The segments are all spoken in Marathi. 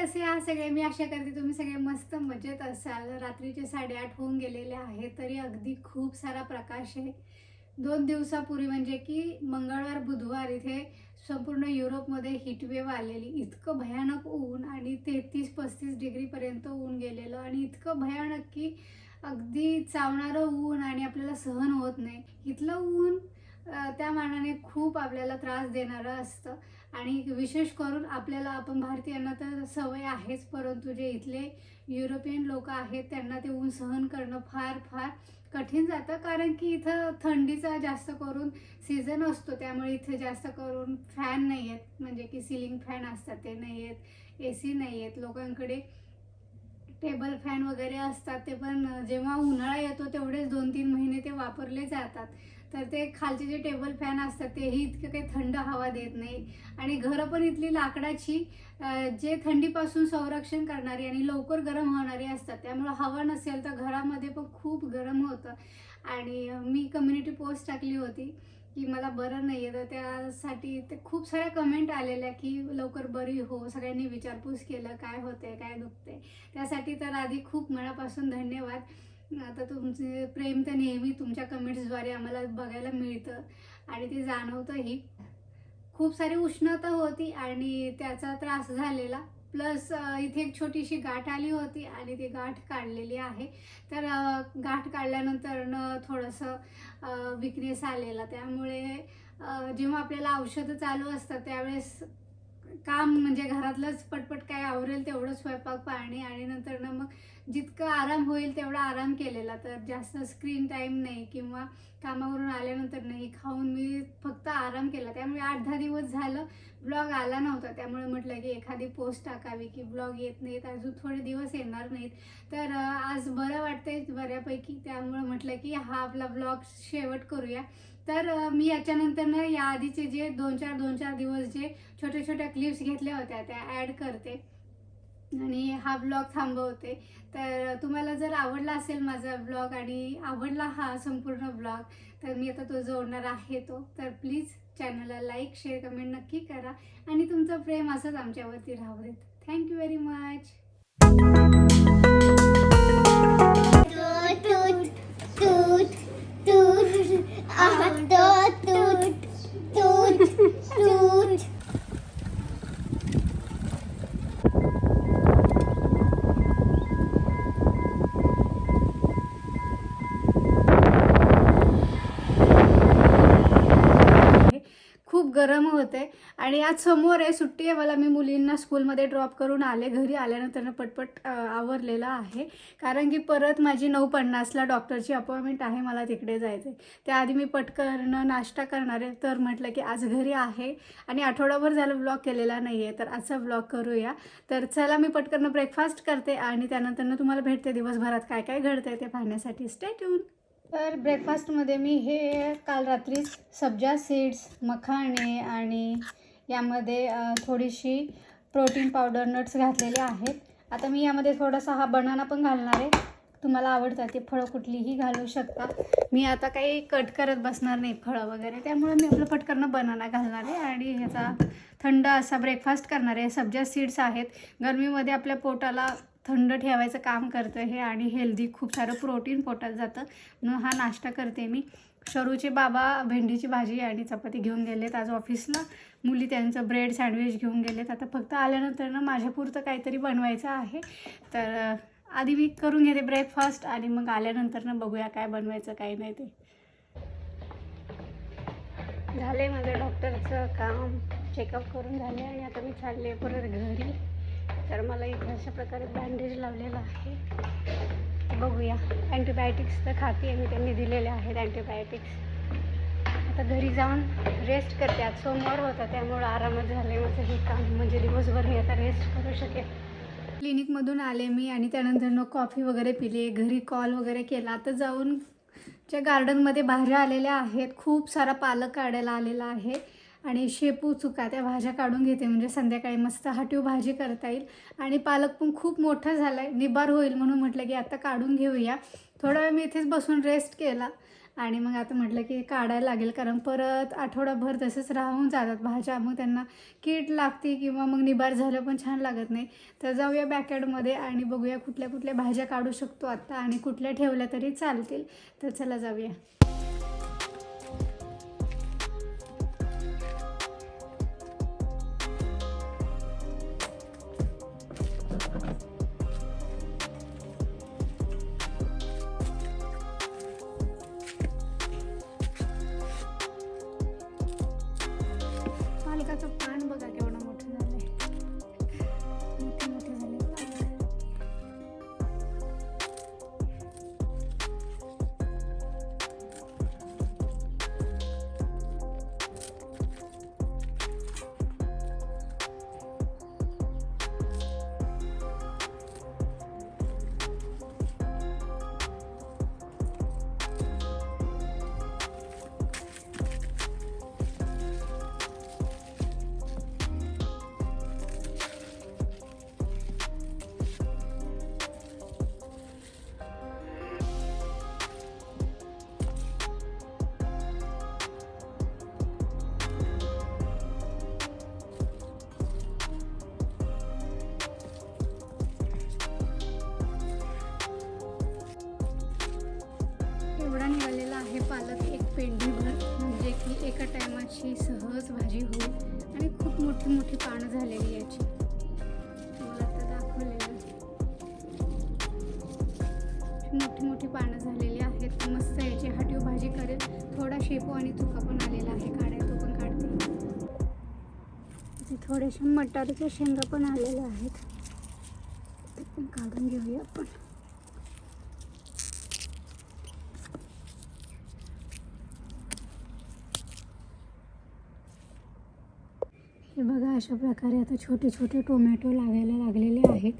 कसे आहात सगळे? मी आशा करते तुम्ही सगळे मस्त मजेत असाल. रात्रीचे साडेआठ होऊन गेलेले आहेत तरी अगदी खूप सारा प्रकाश आहे. दोन दिवसापूर्वी म्हणजे की मंगळवार बुधवार इथे संपूर्ण युरोपमध्ये हिटवेव्ह आलेली. इतकं भयानक ऊन आणि तेहतीस पस्तीस डिग्रीपर्यंत ऊन गेलेलं आणि इतकं भयानक की अगदी चावणारं ऊन आणि आपल्याला सहन होत नाही. इथलं ऊन त्या मानाने खूप आपल्याला त्रास देणारं असतं. आणि विशेष करून आपल्याला आपण भारतीयांना तर सवय आहेच परंतु जे इथले युरोपियन लोक आहेत त्यांना ते ऊन सहन करणं फार फार कठीण जातं. कारण की इथं थंडीचा जास्त करून सीझन असतो त्यामुळे इथे जास्त करून फॅन नाही आहेत. म्हणजे की सिलिंग फॅन असतात ते नाही आहेत ए सी नाही आहेत. लोकांकडे टेबल फॅन वगैरे असतात ते पण जेव्हा उन्हाळा येतो तेवढेच दोन तीन महिने ते वापरले जातात. तर ते खालचे जे टेबल फॅन असतात तेही इतकं काही थंड हवा देत नाही. आणि घरं पण इथली लाकडाची जे थंडीपासून संरक्षण करणारी आणि लवकर गरम होणारी असतात. त्यामुळं हवा नसेल तर घरामध्ये पण खूप गरम होतं. आणि मी कम्युनिटी पोस्ट टाकली होती की मला बरं नाही आहे तर त्यासाठी ते खूप साऱ्या कमेंट आलेल्या की लवकर बरी हो सगळ्यांनी विचारपूस केलं काय होतंय काय दुखतंय. त्यासाठी तर आधी खूप मनापासून धन्यवाद. आता तुमचे प्रेम तर नेहमी तुमच्या कमेंट्सद्वारे आम्हाला बघायला मिळतं. आणि ते जाणवतंही. खूप सारी उष्णता होती आणि त्याचा त्रास झालेला. प्लस इथे एक छोटीशी गाठ आली होती आणि ती गाठ काढलेली आहे. तर गाठ काढल्यानंतर न थोडंसं विकनेस आलेला. त्यामुळे जेव्हा आपल्याला औषधं चालू असतात त्यावेळेस काम म्हणजे घरातलंच पटपट काय आवरेल तेवढं स्वयंपाक पाणी आणि नंतरनं मग जितकं आराम होईल तेवढा आराम केलेला. तर जास्त स्क्रीन टाईम नाही किंवा कामावरून आल्यानंतर नाही खाऊन मी फक्त आराम केला. त्यामुळे आठ दहा दिवस झालं ब्लॉग आला नव्हता. त्यामुळे म्हटलं की एखादी पोस्ट टाकावी की ब्लॉग येत नाहीत अजून थोडे दिवस येणार नाहीत. तर आज बरं वाटतंय बऱ्यापैकी. त्यामुळे म्हटलं की हा आपला ब्लॉग शेवट करूया. तर मी याच्यानंतर ना याआधीचे जे दोन चार दोन चार दिवस जे छोट्या छोट्या क्लिप्स घेतल्या होत्या त्या ॲड करते. आणि हा ब्लॉग थांबवते. तर तुम्हाला जर आवडला असेल माझा ब्लॉग आणि आवडला हा संपूर्ण ब्लॉग तर मी आता तो जोडणार आहे तो. तर प्लीज चॅनलला लाईक शेअर कमेंट नक्की करा. आणि तुमचं प्रेम असंच आमच्यावरती राहू देत thank you very much Toot, toot, toot, होते. आणि आज समोर आहे सुट्टी आहे. मला मी मुलींना स्कूलमध्ये ड्रॉप करून आले घरी आल्यानंतर पटपट आवरलेलं आहे. कारण की परत माझी नऊ पन्नासला डॉक्टरची अपॉइंटमेंट आहे मला तिकडे जायचं आहे त्याआधी मी पटकन नाश्ता करणार आहे. तर म्हटलं की आज घरी आहे आणि आठवडाभर झालं ब्लॉग केलेला नाही आहे तर आजचा ब्लॉग करूया. तर चला मी पटकन ब्रेकफास्ट करते आणि त्यानंतर तुम्हाला भेटते दिवसभरात काय काय घडतंय ते पाहण्यासाठी. स्टे ट्यून तर ब्रेकफास्टमध्ये मी हे काल रात्री सब्जा सीड्स मखाणे आणि यामध्ये थोडीशी प्रोटीन पावडर नट्स घातलेले आहेत. आता मी यामध्ये थोडासा हा बनाना पण घालणार आहे. तुम्हाला आवडतात ते फळं कुठलीही घालू शकता. मी आता काही कट करत बसणार नाही फळं वगैरे. त्यामुळे मी आपलं पटकन बनाना घालणार आहे आणि ह्याचा थंड असा ब्रेकफास्ट करणार आहे. सब्जा सीड्स आहेत. गरमीमध्ये आपल्या पोटाला थंड ठेवायचं काम करतं हे आणि हेल्दी खूप सारं प्रोटीन पोटात जातं. म्हणून हा नाश्ता करते मी. शरूचे बाबा भेंडीची भाजी आणि चपाती घेऊन गेलेत आज ऑफिसला. मुली त्यांचं ब्रेड सँडविच घेऊन गेलेत. आता फक्त आल्यानंतर ना माझ्यापुरतं काहीतरी बनवायचं आहे. तर आधी मी करून घेते ब्रेकफास्ट आणि मग आल्यानंतर ना बघूया काय बनवायचं काय नाही ते. झाले माझं डॉक्टरचं काम. चेकअप करून झाले आणि आता मी चालले परत घरी. तर मला इथे अशा प्रकारे बँडेज लावलेलं आहे. बघूया. अँटीबायोटिक्स तर खाते मी त्यांनी दिलेले आहेत अँटीबायोटिक्स आता घरी जाऊन रेस्ट करते. आज सोमवार होता त्यामुळं आरामात झाले माझं हे काम. म्हणजे दिवसभर मी आता रेस्ट करू शकेल क्लिनिकमधून आले मी आणि त्यानंतर मग कॉफी वगैरे पिली. घरी कॉल वगैरे केला. आता जाऊन ज्या गार्डनमध्ये भाज्या आलेल्या आहेत खूप सारा पालक काढायला आलेला आहे. आणि शेपू चुका त्या भाज्या काढून घेते. म्हणजे संध्याकाळी मस्त हाटीव भाजी करता येईल. आणि पालक पण खूप मोठा झाला आहे निबार होईल म्हणून म्हटलं की आता काढून घेऊया. थोडा वेळ मी इथेच बसून रेस्ट केला. आणि मग आता म्हटलं की काढायला लागेल. कारण परत आठवडाभर तसंच राहून जातात भाज्या. मग त्यांना कीड लागते किंवा मग निबार झालं पण छान लागत नाही. तर जाऊया बॅकयार्डमध्ये आणि बघूया कुठल्या कुठल्या भाज्या काढू शकतो आत्ता आणि कुठल्या ठेवल्या तरी चालतील. तर चला जाऊया. अशी सहज भाजी होईल आणि खूप मोठी मोठी पानं झालेली याची. मला आता दाखवलेलं. मोठी मोठी पानं झालेली आहेत. मस्त याची हाटीव भाजी करेल. थोडा शेपू आणि तुका पण आलेला आहे. काढाय तो पण काढते. इथे थोडेसे मटारच्या शेंगा पण आलेल्या आहेत. ते पण काढून घेऊया आपण. हे बघा अशा प्रकारे आता छोटे छोटे टोमॅटो लागायला लागलेले आहेत.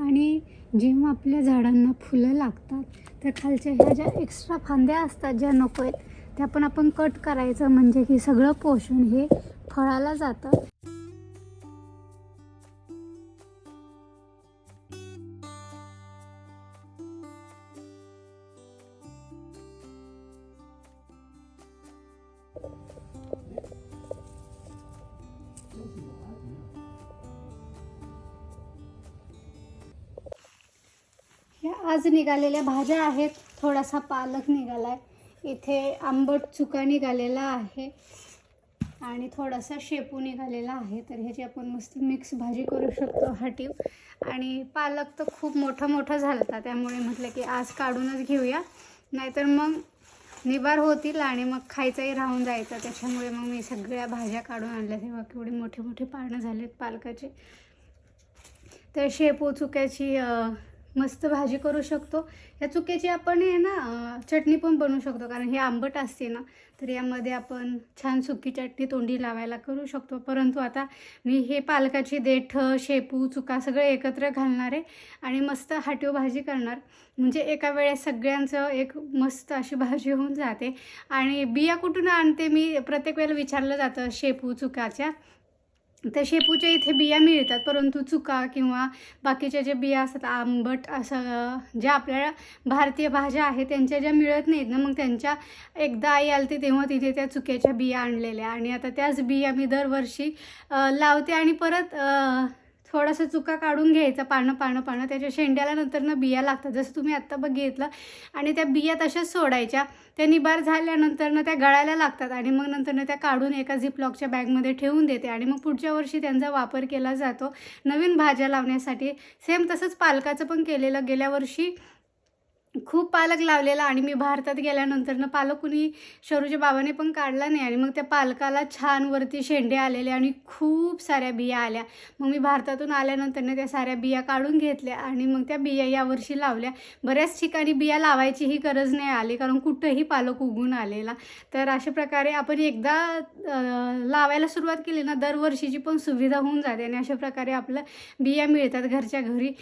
आणि जेव्हा आपल्या झाडांना फुलं लागतात तर खालच्या ह्या ज्या एक्स्ट्रा फांद्या असतात ज्या नको आहेत त्या पण आपण कट करायचं म्हणजे की सगळं पोषण हे फळाला जातं. ह्या आज निघालेल्या भाज्या आहेत. थोडासा पालक निघाला आहे इथे आंबट चुका निघालेला आहे. आणि थोडासा शेपू निघालेला आहे. तर ह्याची आपण मस्त मिक्स भाजी करू शकतो हाटीव. आणि पालक तर खूप मोठा मोठा झाला होता त्यामुळे म्हटलं की आज काढूनच घेऊया. नाहीतर मग निबार होतील आणि मग खायचंही राहून जायचं. त्याच्यामुळे मग मी सगळ्या भाज्या काढून आणल्या. तेव्हा केवढे मोठे मोठे पानं झालेत पालकाचे. तर शेपू चुक्याची मस्त भाजी करू शकतो. या चुक्याची आपण आहे ना चटणी पण बनवू शकतो. कारण हे आंबट असते ना तर यामध्ये आपण छान सुकी चटणी तोंडी लावायला करू शकतो. परंतु आता मी हे पालकाची देठ शेपू चुका सगळे एकत्र घालणार आहे आणि मस्त हाटीव भाजी करणार. म्हणजे एका वेळेस सगळ्यांचं एक मस्त अशी भाजी होऊन जाते. आणि बिया कुठून आणते मी प्रत्येक वेळेला विचारलं जातं शेपू चुकाच्या. तर शेपूच्या इथे बिया मिळतात परंतु चुका किंवा बाकीच्या ज्या बिया असतात आंबट असं ज्या आपल्या भारतीय भाज्या आहेत त्यांच्या ज्या मिळत नाहीत ना मग त्यांच्या एकदा आई आलती तेव्हा तिथे त्या चुक्याच्या बिया आणलेल्या. आणि आता त्याच बिया मी दरवर्षी लावते आणि परत थोडासा चुका काढून घ्यायचा पानं पानं पानं. त्याच्या शेंड्याला नंतर ना बिया लागतात. जसं तुम्ही आत्ता बघितलं आणि त्या बिया तशाच सोडायच्या. त्या निबार झाल्यानंतर ना त्या गळायला लागतात आणि मग नंतर ना त्या काढून एका झिपलॉकच्या बॅगमध्ये ठेवून देते. आणि मग पुढच्या वर्षी त्यांचा वापर केला जातो नवीन भाज्या लावण्यासाठी. सेम तसंच पालकाचं पण केलेलं गेल्या वर्षी खूप पालक लावलेला आणि मी भारतात गेल्यानंतर ना पालक कुणी शरूच्या बाबाने पण काढला नाही आणि मग त्या पालकाला छान वरती शेंडे आलेले आणि खूप साऱ्या बिया आल्या. मग मी भारतातून आल्यानंतर ना त्या साऱ्या बिया काढून घेतल्या आणि मग त्या बिया यावर्षी लावल्या. बऱ्याच ठिकाणी बिया लावायचीही गरज नाही आली कारण कुठंही पालक उगून आलेला. तर अशा प्रकारे आपण एकदा लावायला सुरुवात केली ना दरवर्षीची पण सुविधा होऊन जाते आणि अशा प्रकारे आपलं बिया मिळतात घरच्या घरी.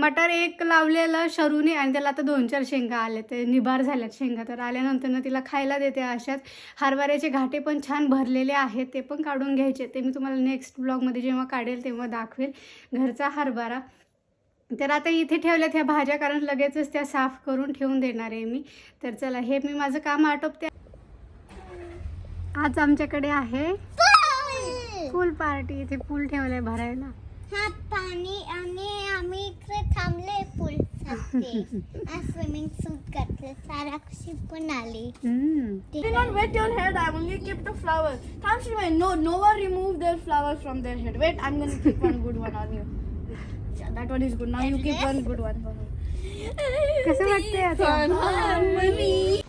मटार एक लावलेलं शरूने आणि त्याला आता दोन चार शेंगा आले ते निबार झाल्यात शेंगा. तर आल्यानंतर ना तिला खायला देते अशाच. हरभऱ्याचे घाटे पण छान भरलेले आहेत ते पण काढून घ्यायचे. ते मी तुम्हाला नेक्स्ट ब्लॉगमध्ये जेव्हा काढेल तेव्हा दाखवेल. घरचा हरभरा. तर आता इथे ठेवल्यात ह्या भाज्या कारण लगेचच त्या साफ करून ठेवून देणार आहे मी. तर चला हे मी माझं काम आटोपते. आज आमच्याकडे आहे पूल पार्टी. इथे पूल ठेवलंय भरायला. हा पाणी आणि आम्ही इकडे थांबले पूल स्विमिंग सूट घातलं सारा खुशी पण आली हम्म. did not wet your head. I only kept the flowers. Time she went, no, no one removed their flowers from their head. Wait, I'm gonna keep one good one on you. Yeah, that one is good. Now you keep one good one for me. कसं वाटतंय आता.